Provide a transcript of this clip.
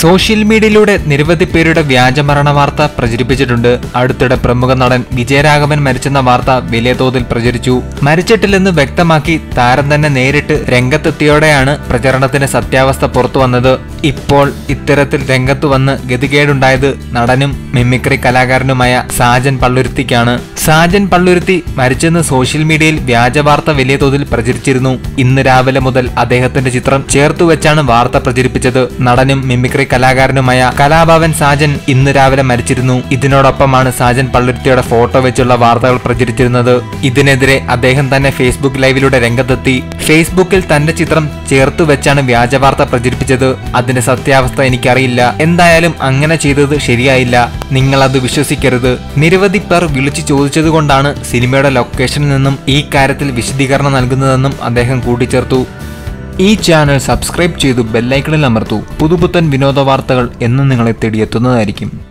Social മീഡിയയിലൂടെ നിരവധി പേരുടെ വ്യാജമരണ വാർത്ത പ്രചരിപ്പിച്ചിട്ടുണ്ട്. അടുത്തിടെ പ്രമുഖ നടൻ വിജയരാഘവൻ മരിച്ചെന്ന വാർത്ത വലിയ തോതിൽ പ്രചരിച്ചു. മരിച്ചിട്ടില്ലെന്ന് വ്യക്തമാക്കി താരം തന്നെ നേരിട്ട് രംഗത്തെത്തിയോടെയാണ് പ്രചരണത്തിന് സത്യാവസ്ഥ പുറത്തു വന്നത് ഇപ്പോൾ ഇത്തരത്തിൽ രംഗത്ത് വന്ന് ഗതികേടുണ്ടായത് നടനും മിമിക്രി കലാകാരനുമായ സാജൻ പള്ളുരുത്തിക്കാണ്. സാജൻ പള്ളുരുത്തി മരിച്ചെന്ന് സോഷ്യൽ മീഡിയയിൽ വ്യാജ വാർത്ത വലിയ തോതിൽ പ്രചരിച്ചിരുന്നു. ഇന്ന് രാവിലെ മുതൽ അദ്ദേഹത്തിന്റെ ചിത്രം ചേർത്തു വെച്ചാണ് വാർത്ത പ്രചരിപ്പിച്ചത്. നടനും മിമിക്രി കലാകാരനുമായ കലാഭവൻ സാജൻ ഇന്ന് രാവിലെ മരിച്ചിരുന്നു. ഇതിനോടൊപ്പമാണ് സാജൻ പള്ളുരുത്തിയുടെ ഫോട്ടോ വെച്ചുള്ള വാർത്തകൾ പ്രചരിച്ചിരുന്നത്. ഇതിനെതിരെ അദ്ദേഹം തന്നെ ഫേസ്ബുക്ക് ലൈവിലൂടെ രംഗത്തെത്തി. ഫേസ്ബുക്കിൽ തന്റെ ചിത്രം ചേർത്തു വെച്ചാണ് വ്യാജവാർത്ത പ്രചരിപ്പിച്ചത്. അതിന്റെ സത്യാവസ്ഥ എനിക്കറിയില്ല. എന്തായാലും അങ്ങനെ ചെയ്തത് ശരിയായില്ല. നിങ്ങൾ അത് വിശ്വസിക്കരുത്. നിരവധി പേർ വിളിച്ചു ചോദിച്ചതുകൊണ്ടാണ് സിനിമയുടെ ലൊക്കേഷനിൽ നിന്നും ഈ കാര്യത്തിൽ വിശദീകരണം നൽകുന്നതെന്നും അദ്ദേഹം കൂട്ടിച്ചേർത്തു. ഈ ചാനൽ സബ്സ്ക്രൈബ് ചെയ്തു ബെല്ലൈക്കണിൽ അമർത്തു. പുതുപുത്തൻ വിനോദ വാർത്തകൾ എന്നും നിങ്ങളെ തേടിയെത്തുന്നതായിരിക്കും.